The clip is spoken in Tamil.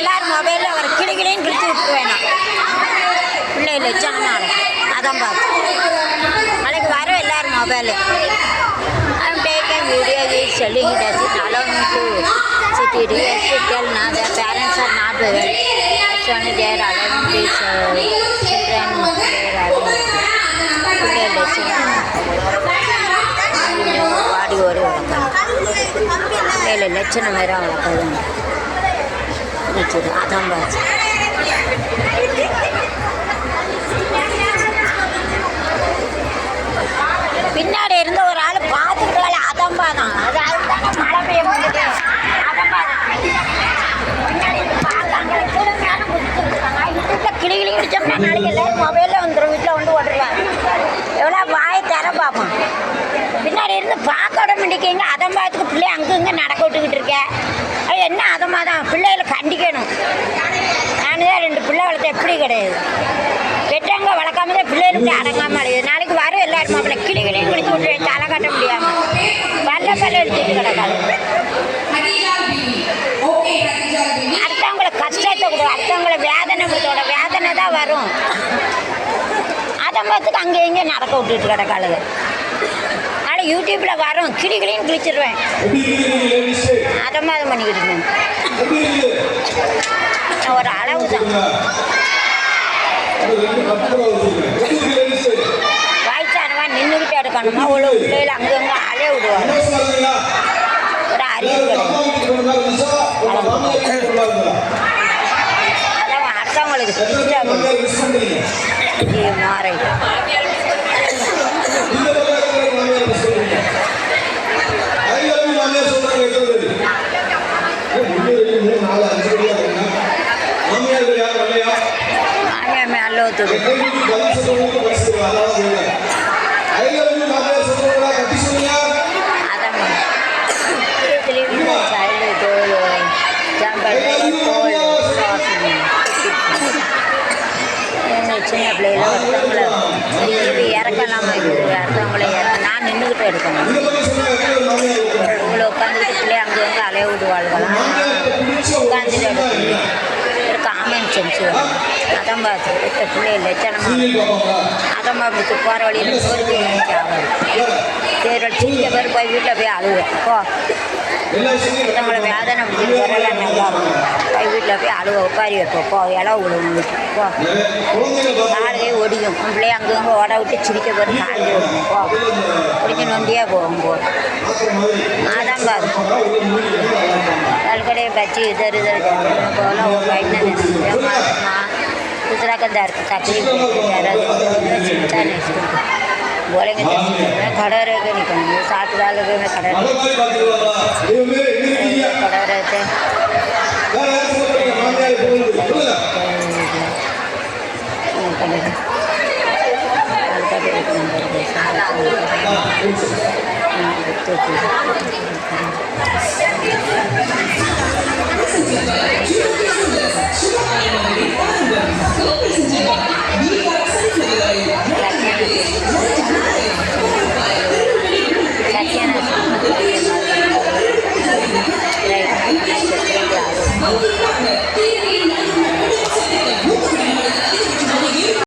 எல்லாரும் மொபைலில் ஒரு கிளிகிளின்னு கிழிச்சு விட்டு வேணாம் பிள்ளைகள் வச்சாங்கனால அதான் பார்த்து நாளைக்கு வரோம் எல்லாரும் mobile I'm taking video is selling it as it allow me to sit it here to tell now their parents are not well. That's only they are allowing these uh, children they are allowing to their lesson. வாடி ஒரு வளர்க்கலாம் இல்லை லட்சணம் வேறு வளர்க்காதுங்க சரி அதான் பாச்சு பின்னாடி இருந்த ஒரு ஆள் பார்த்துட்டு அதம்பா தான் அது அதுதானே மழை பெய்ய முடியுது அதம்பா தான் பின்னாடி பார்த்தாங்க வீட்டில் கிளி கிளி கிடிச்சோம்னா நாளைக்கு எல்லாரும் மொபைலில் வந்துடும் வீட்டில் வந்து ஓட்டுருவாங்க எவ்வளோ வாயை தர பார்ப்போம் இருந்து பார்க்க விட மாட்டேங்க அதம்பாத்துக்கு பிள்ளை அங்கங்க நடக்க விட்டுக்கிட்டு இருக்கேன் அது என்ன அதமாக தான் பிள்ளைகளை கண்டிக்கணும். நான் தான் ரெண்டு பிள்ளை வளர்த்த எப்படி கிடையாது. பெற்றவங்க வளர்க்காம தான் பிள்ளைகளுக்கு அடங்காமல் அடையுது நாளைக்கு வரும் எல்லாரும் மாப்பிள்ளை கிளி கிளியும் கிழிச்சு விட்டு தலை காட்ட முடியாமல் பல்ல பல்ல எடுத்துட்டு கிடக்காது. அடுத்தவங்களை கஷ்டத்தை கொடு. அடுத்தவங்களை வேதனை கொடுத்தோட வேதனை தான் வரும். அதை பார்த்துக்கு அங்கே இங்கே நடக்க விட்டுட்டு கிடக்காளுங்க. நாளை யூடியூப்பில் வரும் கிளி கிளின்னு கிழிச்சிருவேன். அதை மாதிரி பண்ணிக்கிட்டு இருக்கேன் ஒரு அளவு தான் வயசானவா நின்றுக்கிட்டே எடுக்கணுமா அவ்வளோ பிள்ளைகள் அங்கங்கே அலைய விடுவாங்க. ஒரு அறிவு கிடையாது அடுத்தவங்களுக்கு வீட்டுக்கு கட்டி சொல்லுங்க. அதான். இதுலேயும் சைல்டு தோல் ஜம்பல் தோல் சின்ன பிள்ளைகள ஒருத்தவங்கள திருப்பி இறக்கலாமா? அடுத்தவங்கள இறக்க நான் நின்றுக்கிட்டு இருக்காங்க இவங்களை உட்காந்துக்கிட்டு பிள்ளை அங்கே வந்து அலைய விடுவாள்களாம் உட்காந்துட்டு எடுக்கணும் ஒரு காமன் சென்ஸ் வேணும் அதான் பார்த்து லட்சணமாக அதான் பார்த்து போகிற வழியில் சோறு நினைச்சு சரி பேர் போய் வீட்டில் போய் அழுவேன் போ. நம்மளை வேதனை நல்லா இருக்கும். போய் வீட்டில் போய் அழுவ உட்காரி வைப்போம். போ இளவு விழுவும் போ. ஒடியும். உன் பிள்ளைய அங்கங்கே ஓட விட்டு சிரிக்க போய் காலையே விடுவோம் போ. பிடிச்சி நொண்டியாக போ. बच्ची बच्चे इधर उधर जाते हैं बोला वो बैठना नहीं माँ दूसरा का दर्द तकलीफ़ चिंता नहीं बोलेंगे, मैं खड़ा रह के निकलूँगी। सात साल हो गए, मैं खड़ा खड़ा रहते